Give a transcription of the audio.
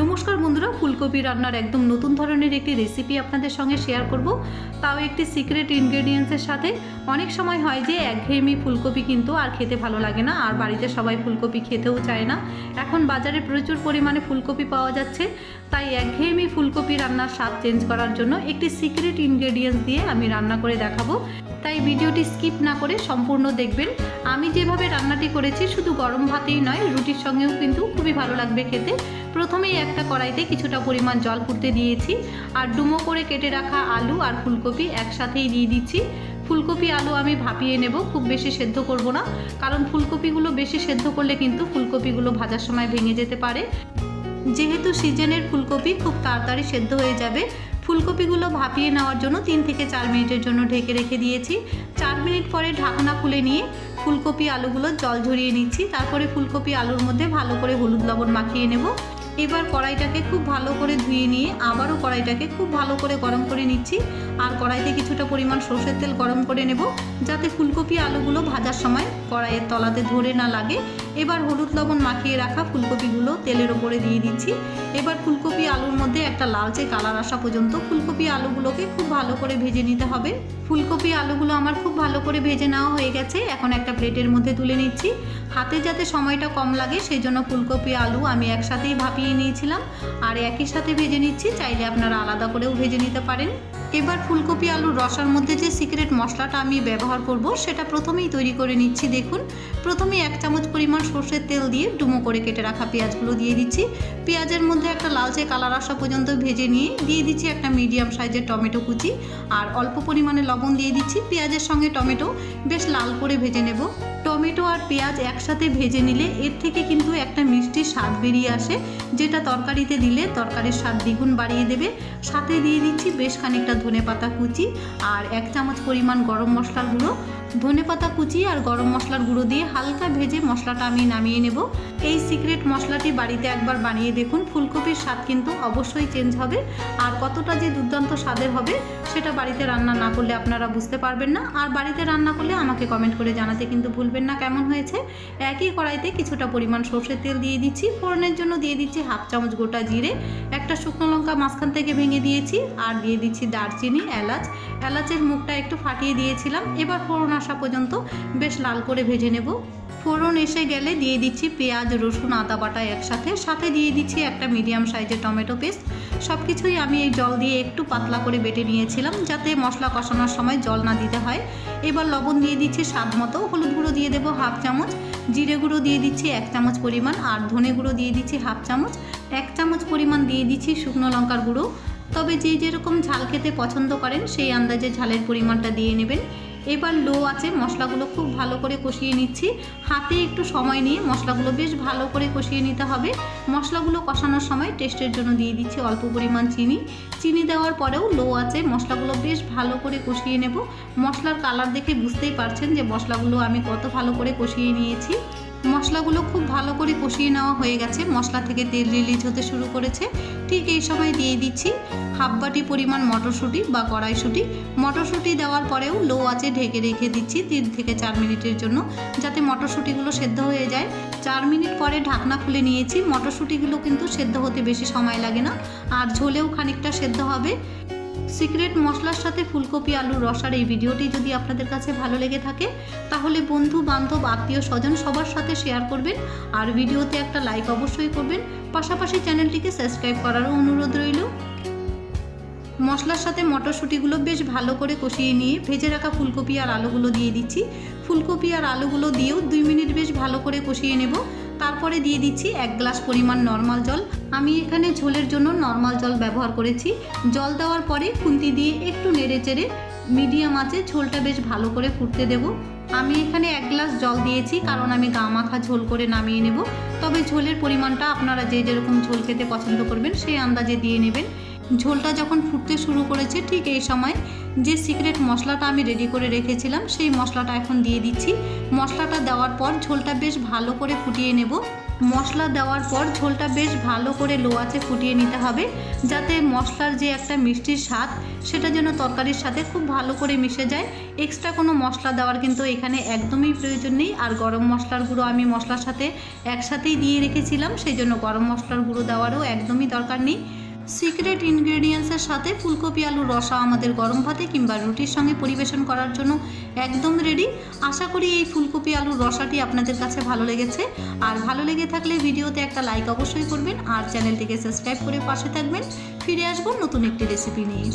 নমস্কার বন্ধুরা, ফুলকপি রান্নার একদম নতুন ধরনের একটি রেসিপি আপনাদের সঙ্গে শেয়ার করব। তাও একটি সিক্রেট ইনগ্রেডিয়েন্টসের সাথে। অনেক সময় হয় যে একঘেয়েমি ফুলকপি কিন্তু আর খেতে ভালো লাগে না, আর বাড়িতে সবাই ফুলকপি খেতেও চায় না। এখন বাজারে প্রচুর পরিমাণে ফুলকপি পাওয়া যাচ্ছে। তাই একঘেয়েমি ফুলকপি রান্নার স্বাদ চেঞ্জ করার জন্য একটি সিক্রেট ইনগ্রেডিয়েন্টস দিয়ে আমি রান্না করে দেখাবো। তাই ভিডিওটি স্কিপ না করে সম্পূর্ণ দেখবেন। আমি যেভাবে রান্নাটি করেছি শুধু গরম ভাতেই নয়, রুটির সঙ্গেও কিন্তু খুবই ভালো লাগবে খেতে। প্রথমেই একটা কড়াইতে কিছুটা পরিমাণ জল ফুটতে দিয়েছি আর ডুমো করে কেটে রাখা আলু আর ফুলকপি একসাথেই দিয়ে দিচ্ছি। ফুলকপি, আলু আমি ভাপিয়ে নেব, খুব বেশি সেদ্ধ করব না, কারণ ফুলকপিগুলো বেশি সেদ্ধ করলে কিন্তু ফুলকপিগুলো ভাজার সময় ভেঙে যেতে পারে। যেহেতু সিজনের ফুলকপি খুব তাড়াতাড়ি সেদ্ধ হয়ে যাবে ফুলকপিগুলো ভাপিয়ে নেওয়ার জন্য তিন থেকে চার মিনিটের জন্য ঢেকে রেখে দিয়েছি। চার মিনিট পরে ঢাকনা খুলে নিয়ে ফুলকপি আলুগুলো জল ঝরিয়ে নিচ্ছি। তারপরে ফুলকপি আলুর মধ্যে ভালো করে হলুদ লবণ মাখিয়ে নেব। এবার কড়াইটাকে খুব ভালো করে ধুয়ে নিয়ে আবারও কড়াইটাকে খুব ভালো করে গরম করে নিচ্ছি। আর কড়াইতে কিছুটা পরিমাণ সর্ষের তেল গরম করে নেব, যাতে ফুলকপি আলুগুলো ভাজার সময় কড়াইয়ের তলাতে ধরে না লাগে। এবার হলুদ লবণ মাখিয়ে রাখা ফুলকপিগুলো তেলের ওপরে দিয়ে দিচ্ছি। এবার ফুলকপি আলুর মধ্যে একটা লালচে কালার আসা পর্যন্ত ফুলকপি আলুগুলোকে খুব ভালো করে ভেজে নিতে হবে। ফুলকপি আলুগুলো আমার খুব ভালো করে ভেজে নেওয়া হয়ে গেছে। এখন একটা প্লেটের মধ্যে তুলে নিচ্ছি। হাতে যাতে সময়টা কম লাগে, সেই জন্য ফুলকপি, আলু আমি একসাথেই ভাপিয়ে নিয়েছিলাম। আর একই সাথে ভেজে নিচ্ছি, চাইলে আপনারা আলাদা করেও ভেজে নিতে পারেন। এবার ফুলকপি, আলুর রসার মধ্যে যে সিক্রেট মশলাটা আমি ব্যবহার করব, সেটা প্রথমেই তৈরি করে নিচ্ছি, দেখুন। প্রথমে এক চামচ পরিমাণ সর্ষের তেল দিয়ে ডুমো করে কেটে রাখা পেঁয়াজগুলো দিয়ে দিচ্ছি। পেঁয়াজের মধ্যে একটা লালচে কালার আসা পর্যন্ত ভেজে নিয়ে দিয়ে দিচ্ছি একটা মিডিয়াম সাইজের টমেটো কুচি। আর অল্প পরিমাণে লবণ দিয়ে দিচ্ছি পেঁয়াজের সঙ্গে টমেটো। বেশ লাল করে ভেজে নেব। টমেটো আর পেঁয়াজ একসাথে ভেজে নিলে এর থেকে কিন্তু একটা মিষ্টি স্বাদ বেরিয়ে আসে। যেটা তরকারিতে দিলে তরকারির স্বাদ দ্বিগুণ বাড়িয়ে দেবে। সাথে দিয়ে দিচ্ছি বেশ খানিকটা ধনে পাতা কুচি আর এক চামচ পরিমাণ গরম মশলার গুঁড়ো। ধনে পাতা কুচি আর গরম মশলার গুঁড়ো দিয়ে হালকা ভেজে মশলাটা আমি নামিয়ে নেব। এই সিক্রেট মশলাটি বাড়িতে একবার বানিয়ে দেখুন, ফুলকপির স্বাদ কিন্তু অবশ্যই চেঞ্জ হবে। আর কতটা যে দুর্দান্ত স্বাদের হবে, সেটা বাড়িতে রান্না না করলে আপনারা বুঝতে পারবেন না। আর বাড়িতে রান্না করলে আমাকে কমেন্ট করে জানাতে কিন্তু ভুলবেন না, কেমন হয়েছে? একই কড়াইতে কিছুটা পরিমাণ সর্ষের তেল দিয়ে দিচ্ছি। ফোড়নের জন্য দিয়ে দিচ্ছি হাফ চামচ গোটা জিরে, একটা শুকনো লঙ্কা মাঝখান থেকে ভেঙে দিয়েছি, আর দিয়ে দিচ্ছি দারচিনি, এলাচ। এলাচের মুখটা একটু ফাটিয়ে দিয়েছিলাম, এবার ফোড়ন আসা পর্যন্ত বেশ লাল করে ভেজে নেব। ফোড়ন এসে গেলে দিয়ে দিচ্ছি পেঁয়াজ, রসুন, আদা বাটা একসাথে। সাথে দিয়ে দিচ্ছি একটা মিডিয়াম সাইজের টমেটো পেস্ট। সব কিছুই আমি এই জল দিয়ে একটু পাতলা করে বেটে নিয়েছিলাম যাতে মশলা কষানোর সময় জল না দিতে হয়। এবার লবণ দিয়ে দিচ্ছি স্বাদ মতো। হলুদ গুঁড়ো দিয়ে দেবো হাফ চামচ। জিরে গুঁড়ো দিয়ে দিচ্ছি এক চামচ পরিমাণ। আর ধনে গুঁড়ো দিয়ে দিচ্ছি হাফ চামচ। এক চামচ পরিমাণ দিয়ে দিচ্ছি শুকনো লঙ্কার গুঁড়ো। তবে যে যেরকম ঝাল খেতে পছন্দ করেন, সেই আন্দাজে ঝালের পরিমাণটা দিয়ে নেবেন। এবার লো আছে, মশলাগুলো খুব ভালো করে কষিয়ে নিচ্ছি। হাতে একটু সময় নিয়ে মশলাগুলো বেশ ভালো করে কষিয়ে নিতে হবে। মশলাগুলো কষানোর সময় টেস্টের জন্য দিয়ে দিচ্ছি অল্প পরিমাণ চিনি। চিনি দেওয়ার পরেও লো আছে, মশলাগুলো বেশ ভালো করে কষিয়ে নেব। মশলার কালার দেখে বুঝতেই পারছেন যে মশলাগুলো আমি কত ভালো করে কষিয়ে নিয়েছি। মশলাগুলো খুব ভালো করে কষিয়ে নেওয়া হয়ে গেছে। মশলা থেকে তেল রিলিজ হতে শুরু করেছে। ঠিক এই সময় দিয়ে দিচ্ছি। হাফ বাটি পরিমাণ মটরশুঁটি বা কড়াইশুঁটি। মটরশুঁটি দেওয়ার পরেও লো আছে ঢেকে রেখে দিচ্ছি তিন থেকে চার মিনিটের জন্য, যাতে মটরশুঁটিগুলো সেদ্ধ হয়ে যায়। চার মিনিট পরে ঢাকনা খুলে নিয়েছি। মটরশুঁটিগুলো কিন্তু সেদ্ধ হতে বেশি সময় লাগে না, আর ঝোলেও খানিকটা সেদ্ধ হবে। সিক্রেট মশলার সাথে ফুলকপি, আলুর রসার এই ভিডিওটি যদি আপনাদের কাছে ভালো লেগে থাকে, তাহলে বন্ধু, বান্ধব, আত্মীয়, স্বজন সবার সাথে শেয়ার করবেন। আর ভিডিওতে একটা লাইক অবশ্যই করবেন। পাশাপাশি চ্যানেলটিকে সাবস্ক্রাইব করারও অনুরোধ রইল। মশলার সাথে মটরশুঁটিগুলো বেশ ভালো করে কষিয়ে নিয়ে ভেজে রাখা ফুলকপি আর আলুগুলো দিয়ে দিচ্ছি। ফুলকপি আর আলুগুলো দিয়েও দুই মিনিট বেশ ভালো করে কষিয়ে নেব। তারপরে দিয়ে দিচ্ছি এক গ্লাস পরিমাণ নর্মাল জল। আমি এখানে ঝোলের জন্য নর্মাল জল ব্যবহার করেছি। জল দেওয়ার পরে খুন্তি দিয়ে একটু নেড়ে চেড়ে মিডিয়াম আছে ঝোলটা বেশ ভালো করে ফুটতে দেব। আমি এখানে এক গ্লাস জল দিয়েছি, কারণ আমি গা মাখা ঝোল করে নামিয়ে নেব। তবে ঝোলের পরিমাণটা আপনারা যে যেরকম ঝোল খেতে পছন্দ করবেন, সেই আন্দাজে দিয়ে নেবেন। ঝোলটা যখন ফুটতে শুরু করেছে, ঠিক এই সময় যে সিক্রেট মশলাটা আমি রেডি করে রেখেছিলাম, সেই মশলাটা এখন দিয়ে দিচ্ছি। মশলাটা দেওয়ার পর ঝোলটা বেশ ভালো করে ফুটিয়ে নেব। মশলা দেওয়ার পর ঝোলটা বেশ ভালো করে লো আঁচে ফুটিয়ে নিতে হবে, যাতে মশলার যে একটা মিষ্টির স্বাদ, সেটা যেন তরকারির সাথে খুব ভালো করে মিশে যায়। এক্সট্রা কোনো মশলা দেওয়ার কিন্তু এখানে একদমই প্রয়োজন নেই। আর গরম মশলার গুঁড়ো আমি মশলার সাথে একসাথেই দিয়ে রেখেছিলাম, সেই জন্য গরম মশলার গুঁড়ো দেওয়ারও একদমই দরকার নেই। সিক্রেট ইনগ্রেডিয়েন্টসের সাথে ফুলকপি আলুর রসা, আমাদের গরম ভাতে কিংবা রুটির সঙ্গে পরিবেশন করার জন্য একদম রেডি আশা করি এই ফুলকপি আলুর রসাটি আপনাদের কাছে ভালো লেগেছে। আর ভালো লেগে থাকলে ভিডিওতে একটা লাইক অবশ্যই করবেন। আর চ্যানেলটিকে সাবস্ক্রাইব করে পাশে থাকবেন। ফিরে আসব নতুন একটি রেসিপি নিয়ে।